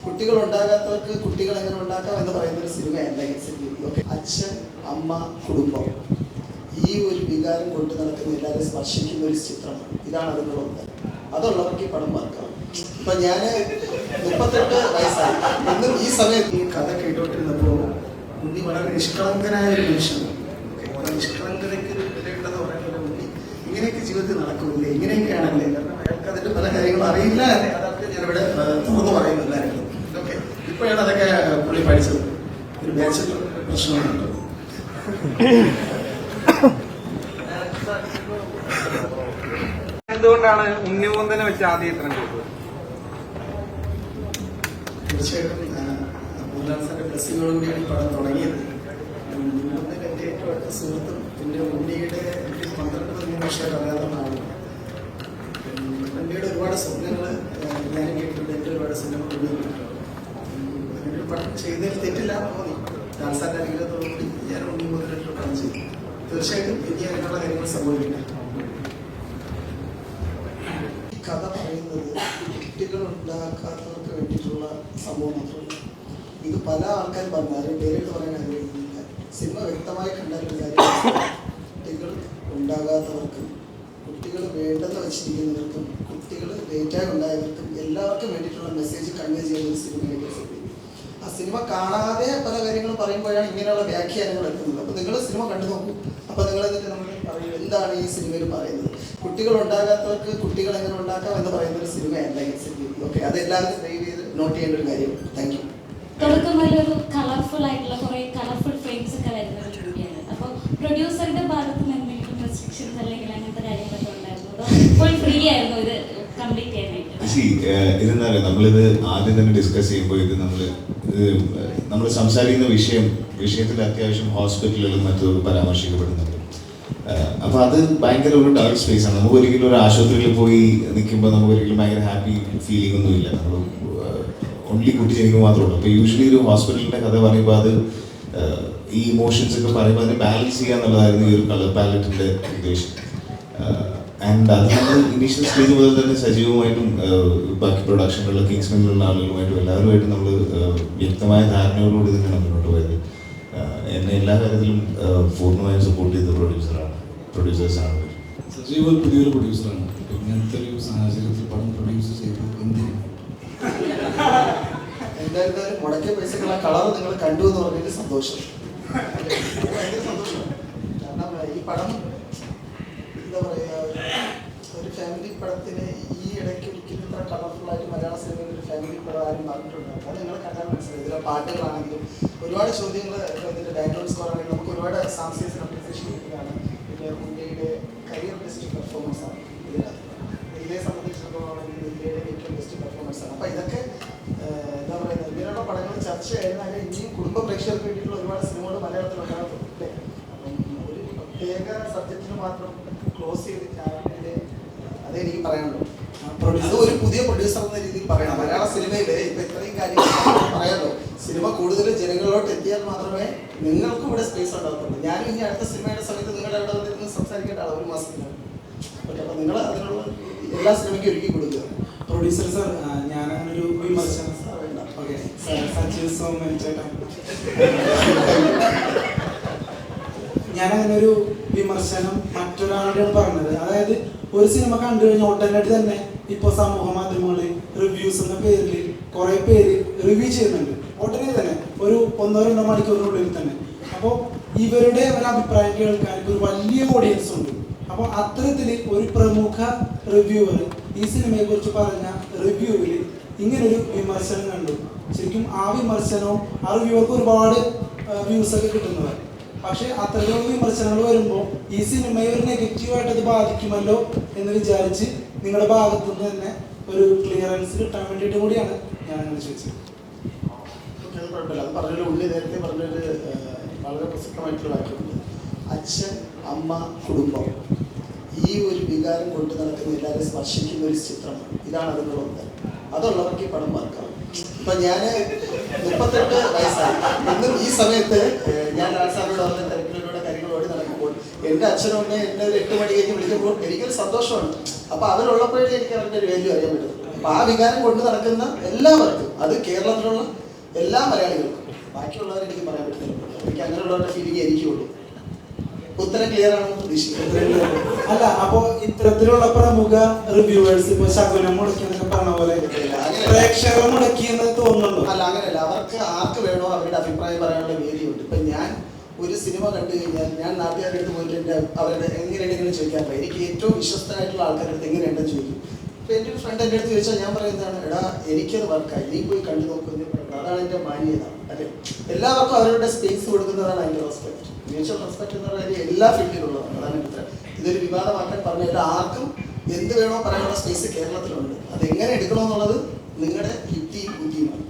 കുട്ടികൾ ഉണ്ടാകാത്തവർക്ക് കുട്ടികൾ എങ്ങനെ ഉണ്ടാക്കാം എന്ന് പറയുന്ന ഒരു സിനിമ ഓക്കെ. അച്ഛൻ അമ്മ കുടുംബം. ഈ ഒരു വികാരം കൊണ്ട് നടക്കുന്ന എല്ലാവരും സ്പർശിക്കുന്ന ഒരു ചിത്രമാണ് ഇതാണ് അതിനുള്ള ഉത്തരം അതുള്ളവർക്ക് ഈ പടം വർക്കാവും ഇപ്പൊ ഞാൻ മുപ്പത്തെട്ട് വയസ്സായി. ഇന്നും ഈ സമയത്ത് ഈ കഥ കേട്ടോണ്ടിരുന്നപ്പോ ഉണ്ണി വളരെ നിഷ്കളങ്കനായ ഒരു മനുഷ്യനാണ് നിഷ്കളങ്കതയ്ക്ക് ഇങ്ങനെയൊക്കെ ജീവിതത്തിൽ നടക്കുന്നില്ലേ ഇങ്ങനെയൊക്കെയാണല്ലേ? കാരണം അയാൾക്ക് അതിന്റെ പല കാര്യങ്ങളും അറിയില്ല. എന്ന് അതൊക്കെ ഞാനിവിടെ തുറന്നു ഇപ്പോഴാണ് അതൊക്കെ പുള്ളി പഠിച്ചത്. ഒരു ബാച്ചിലർ പ്രശ്നമാണ് എന്തുകൊണ്ടാണ് ഉണ്ണിമൂന്തനെ വെച്ച് ആദ്യം ഇത്രയും ചെയ്തത്? തീർച്ചയായിട്ടും ആ, മോഹൻലാൽ സാറിന്റെ ബ്ലസ്സിങ്ങോടുകൂടിയാണ് ഈ പടം തുടങ്ങിയത്. ഉണ്ണിയുടെ എന്റെ ഏറ്റവും അടുത്ത സുഹൃത്തും പിന്നെ ഉണ്ണിയുടെ പന്ത്രണ്ട് പതിമൂന്ന് അറിയാവുന്നതാണ് ഉണ്ണിയുടെ ഒരുപാട് സ്വപ്നങ്ങൾ ഞാനും കേട്ടിട്ടുണ്ട്. എന്റെ ഒരുപാട് സ്വപ്നങ്ങൾ കേട്ടിട്ടുണ്ട് ഉം, അങ്ങനെ ഒരു പടം ചെയ്തതിൽ തെറ്റില്ല മതി ഡാൻസാന്റെ അനുഗ്രഹത്തോടുകൂടി ഞാൻ ഉണ്ണി മുതലായിട്ട് പടം ചെയ്തു. തീർച്ചയായിട്ടും ഇനി അങ്ങനെയുള്ള കാര്യങ്ങൾ സംഭവിക്കില്ല. കഥ പറയുന്നത് കുട്ടികൾ ഉണ്ടാക്കാത്തവർക്ക് വേണ്ടിയിട്ടുള്ള സംഭവം മാത്രമല്ല. ഇത് പല ആൾക്കാരും പറഞ്ഞു ആരും പറയാൻ ആഗ്രഹിക്കുന്നില്ല. സിനിമ വ്യക്തമായി കണ്ടാൽ ഒരു കാര്യം. കുട്ടികൾ ഉണ്ടാകാത്തവർക്കും കുട്ടികൾ വേണ്ടെന്ന് വെച്ചിരിക്കുന്നവർക്കും കുട്ടികൾ ലേറ്റായി ഉണ്ടായവർക്കും എല്ലാവർക്കും വേണ്ടിയിട്ടുള്ള മെസ്സേജ് കൺവേ ചെയ്യുന്ന ഒരു സിനിമ കാണാതെ പല കാര്യങ്ങളും പറയുമ്പോഴാണ് ഇങ്ങനെയുള്ള വ്യാഖ്യാനങ്ങൾ എത്തുന്നത് അപ്പൊ നിങ്ങൾ സിനിമ കണ്ടു നോക്കൂ. അപ്പൊ നിങ്ങൾ എന്നിട്ട് നമ്മൾ പറയും എന്താണ് ഈ സിനിമയിൽ പറയുന്നത്? കുട്ടികൾ ഉണ്ടാകാത്തവർക്ക് കുട്ടികൾ എങ്ങനെ ഉണ്ടാക്കാം എന്ന് പറയുന്ന ഒരു സിനിമയല്ല ഈ സിനിമ. ഓക്കെ അതെല്ലാവരും ദയവ് ചെയ്ത് നോട്ട് ചെയ്യേണ്ട ഒരു കാര്യം. താങ്ക് യു കളർഫുൾ ആയിട്ടുള്ള ഇതെന്താ നമ്മളിത് ആദ്യം തന്നെ ഡിസ്കസ് ചെയ്യുമ്പോൾ ഇത് നമ്മൾ നമ്മൾ സംസാരിക്കുന്ന വിഷയം വിഷയത്തിൽ അത്യാവശ്യം ഹോസ്പിറ്റലുകളും മറ്റും പരാമർശിക്കപ്പെടുന്നുണ്ട്. അപ്പോൾ അത് ഭയങ്കര ഒരു ഡാർക്ക് സ്പേസ് ആണ്. നമുക്ക് ഒരിക്കലും ഒരു ആശുപത്രിയിൽ പോയി നിൽക്കുമ്പോൾ നമുക്ക് ഒരിക്കലും ഭയങ്കര ഹാപ്പി ഫീലിംഗ് ഒന്നും ഇല്ല. നമ്മൾ ഓൺലി കുട്ടി ജനിക്കുക മാത്രമേ ഉള്ളൂ. അപ്പോൾ യൂഷ്വലി ഒരു ഹോസ്പിറ്റലിന്റെ കഥ പറയുമ്പോൾ അത് ഈ ഇമോഷൻസ് ഒക്കെ പറയുമ്പോൾ അതിനെ ബാലൻസ് ചെയ്യുക എന്നുള്ളതായിരുന്നു ഈ ഒരു കളർ പാലറ്റിന്റെ ഉദ്ദേശം ആൻഡ് അത് നമ്മൾ ഇനീഷ്യൽ സ്റ്റേജ് മുതൽ തന്നെ സജീവമായിട്ടും ബാക്കി പ്രൊഡക്ഷനിലുള്ള കിങ്സ്മെനിലുള്ള ആളുകളുമായിട്ടും എല്ലാവരുമായിട്ടും നമ്മൾ വ്യക്തമായ ധാരണയോടുകൂടി തന്നെയാണ് മുന്നോട്ട് പോയത്. എന്നെ എല്ലാ കാര്യത്തിലും പൂർണമായും സപ്പോർട്ട് ചെയ്ത പ്രൊഡ്യൂസറാണ് പ്രൊഡ്യൂസേഴ്സാണ് അവർ സജീവ് ഒരു പുതിയൊരു പ്രൊഡ്യൂസറാണ് ഇങ്ങനത്തെ ഒരു സാഹചര്യത്തിൽ പടം പ്രൊഡ്യൂസ് ചെയ്തു എന്തിനും? എന്തായാലും മുടക്കിയ പൈസക്കുള്ള കളർ നിങ്ങൾ കണ്ടു എന്ന് പറഞ്ഞതിൽ സന്തോഷം. ഭയങ്കര സന്തോഷം. കാരണം ഈ പടം എന്താ പറയുക ഒരു ഫാമിലി പടത്തിന് ഈ ഇടയ്ക്ക് ഒരിക്കലും ഇത്ര കളർഫുൾ ആയിട്ട് മലയാള സിനിമയിൽ ഒരു ഫാമിലി പടം ആരും പറഞ്ഞിട്ടുണ്ട് അത് നിങ്ങൾ കണ്ടാൽ മനസ്സിലായി ഇതിലെ പാട്ടുകളാണെങ്കിലും ഒരുപാട് ചോദ്യങ്ങൾ ഇതിന്റെ ബാക്ക്ഗ്രൗണ്ട് സ്കോർ ആണെങ്കിലും നമുക്ക് ഒരുപാട് സാംസ്കാരിക സർട്ടിഫിക്കേഷൻ കിട്ടുകയാണ് പിന്നെ മുംബൈയുടെ കരിയർ ബെസ്റ്റ് പെർഫോമൻസ് ആണ് ഇതിനകത്ത്. ഇതിനെ സംബന്ധിച്ചിടത്തോളം ഇന്ത്യയുടെ ഏറ്റവും ബെസ്റ്റ് പെർഫോമൻസ് ആണ്. അപ്പോൾ ഇതൊക്കെ എന്താ പറയുന്നത് ഇങ്ങനെയുള്ള പടങ്ങൾ ചർച്ചയായിരുന്നാലും ഇനിയും കുടുംബ പ്രേക്ഷകർക്ക് വേണ്ടിയിട്ടുള്ള ഒരുപാട് സിനിമകൾ മലയാളത്തിൽ ഉണ്ടാകും അല്ലേ? അപ്പം ഒരു പ്രത്യേക സബ്ജക്റ്റിന് മാത്രം ക്ലോസ് ചെയ്തിട്ട് ചാനലിന്റെ അതേ എനിക്ക് പറയാനുള്ളൂ. പ്രൊഡ്യൂസർ ഒരു പുതിയ പ്രൊഡ്യൂസർ എന്ന രീതിയിൽ പറയണം. മലയാള സിനിമയിൽ ഇപ്പൊ ഇത്രയും കാര്യങ്ങൾ പറയാമല്ലോ സിനിമ കൂടുതൽ ജനങ്ങളിലോട്ട് എത്തിയാൽ മാത്രമേ നിങ്ങൾക്കും ഇവിടെ സ്പേസ് ഉണ്ടാകത്തുള്ളൂ. ഞാൻ ഇനി അടുത്ത സിനിമയുടെ സമയത്ത് നിങ്ങളുടെ അവിടെ വന്നിരുന്ന് സംസാരിക്കേണ്ട ഒരു മാസത്തിനാണ് ഓക്കെ അപ്പൊ നിങ്ങൾ അതിനുള്ള എല്ലാ സിനിമയ്ക്കും ഒരുക്കി കൊടുക്കുക. പ്രൊഡ്യൂസർ സാർ ഞാൻ ഒരു വിമർശനം സാർ വേണ്ട. ഓക്കെ സച്ചിൻ സോമൻ ചേട്ടൻ ഞാൻ വിമർശനം മറ്റൊരാളുടെ പറഞ്ഞത്. അതായത് ഒരു സിനിമ കണ്ടു കഴിഞ്ഞ ഉടനടി തന്നെ ഇപ്പൊ സമൂഹ മാധ്യമങ്ങളിൽ റിവ്യൂസ് എന്ന പേരിൽ കുറെ പേര് റിവ്യൂ ചെയ്യുന്നുണ്ട്. ഉടനെ തന്നെ ഒരു ഒന്നോ രണ്ടോ മണിക്കൂറിനുള്ളിൽ തന്നെ. അപ്പോൾ ഇവരുടെ ഒരു അഭിപ്രായം കേൾക്കാൻ ഒരു വലിയ ഓഡിയൻസ് ഉണ്ട്. അപ്പോൾ അത്തരത്തിൽ ഒരു പ്രമുഖ റിവ്യൂവർ ഈ സിനിമയെ കുറിച്ച് പറഞ്ഞ റിവ്യൂവിൽ ഇങ്ങനൊരു വിമർശനം കണ്ടു. ശരിക്കും ആ വിമർശനവും ആ റിവ്യൂവർക്ക് ഒരുപാട് വ്യൂസ് ഒക്കെ കിട്ടുന്നതാണ്. പക്ഷെ അത്തരത്തിലുള്ള വിമർശനങ്ങൾ വരുമ്പോൾ ഈ സിനിമയെ ഒരു നെഗറ്റീവായിട്ട് അത് ബാധിക്കുമല്ലോ എന്ന് വിചാരിച്ച് നിങ്ങളുടെ ഭാഗത്തു നിന്ന് തന്നെ ഒരു ക്ലിയറൻസ് കിട്ടാൻ വേണ്ടിയിട്ട് കൂടിയാണ് ഞാൻ അങ്ങനെ ചോദിച്ചത് പറഞ്ഞൊരു ഉള്ളി നേരത്തെ പറഞ്ഞൊരു വളരെ പ്രസക്തമായിട്ടുള്ള വാക്യമുണ്ട് അച്ഛൻ അമ്മ കുടുംബം ഈ ഒരു വികാരം കൊണ്ട് നടക്കുന്ന എല്ലാവരെയും സ്പർശിക്കുന്ന ഒരു ചിത്രമാണ് ഇതാണ് അതിനുള്ള ഉത്തരം. അതുള്ളവർക്ക് ഈ പടം മറക്കാം. ഇപ്പൊ ഞാൻ മുപ്പത്തെട്ട് വയസ്സായി. ഇന്നും ഈ സമയത്ത് ഞാൻ ലാൽസാറിനോട് പറഞ്ഞ തിരക്കിലൂടെ കാര്യങ്ങളോട് നടക്കുമ്പോൾ എന്റെ അച്ഛനും അമ്മയും എന്നെ ഒരു എട്ട് മണി കഴിഞ്ഞ് വിളിക്കുമ്പോൾ എനിക്കൊരു സന്തോഷമാണ്. അപ്പൊ അവരുള്ളപ്പോഴേ എനിക്ക് അവരുടെ ഒരു വാല്യൂ അറിയാൻ പറ്റും. അപ്പൊ ആ വികാരം കൊണ്ട് നടക്കുന്ന എല്ലാവർക്കും അത് കേരളത്തിലുള്ള എല്ലാ മലയാളികൾക്കും ബാക്കിയുള്ളവരെ എനിക്ക് പറയാൻ പറ്റുന്നില്ല എനിക്ക് അങ്ങനെയുള്ളവരുടെ ഫീലിംഗ് എനിക്കുള്ളൂ. ഉത്തരം ക്ലിയർ ആണെന്ന് പ്രതീക്ഷിക്കുന്നു. അല്ല അപ്പൊ ഇത്തരത്തിലുള്ള പ്രമുഖ റിവ്യൂവേഴ്സ് ഇപ്പൊ ശകുനം മുടക്കി എന്നൊക്കെ പറഞ്ഞ പോലെ പ്രേക്ഷകർ മുടക്കി എന്ന് തോന്നുന്നുണ്ടോ? അല്ല അങ്ങനെയല്ല. അവർക്ക് ആർക്ക് വേണോ അവരുടെ അഭിപ്രായം പറയാനുള്ള വേദിയുണ്ട്. ഇപ്പൊ ഞാൻ ഒരു സിനിമ കണ്ടു കഴിഞ്ഞാൽ ഞാൻ നാട്ടുകാരുടെ അടുത്ത് പോയിട്ട് എന്റെ അവരുടെ എങ്ങനെയുണ്ടെങ്കിലും ചോദിക്കാറില്ല എനിക്ക് ഏറ്റവും വിശ്വസ്തരായിട്ടുള്ള ആൾക്കാരുടെ എങ്ങനെയുണ്ടെന്ന് ചോദിക്കും. ഇപ്പൊ എന്റെ ഒരു ഫ്രണ്ട് എന്റെ അടുത്ത് ചോദിച്ചാൽ ഞാൻ പറയുന്നതാണ് എടാ എനിക്കത് വർക്കായി നീ പോയി കണ്ടു നോക്കുന്നു അതാണ് എന്റെ മാന്യത. അല്ലെ എല്ലാവർക്കും അവരുടെ സ്പേസ് കൊടുക്കുന്നതാണ് അതിന്റെ റെസ്പെക്ട് മ്യൂച്വൽ റെസ്പെക്ട് എന്ന് പറയുന്നത് എല്ലാ ഫീൽഡിലുള്ളതാണ് അതാണ് ഉത്തരം. ഇതൊരു വിവാദമാക്കാൻ പറഞ്ഞില്ല ആർക്കും എന്ത് വേണോ പറയാനുള്ള സ്പേസ് കേരളത്തിലുണ്ട്. അത് എങ്ങനെ എടുക്കണമെന്നുള്ളത് നിങ്ങളുടെ യുക്തിയും ബുദ്ധിയുമാണ്.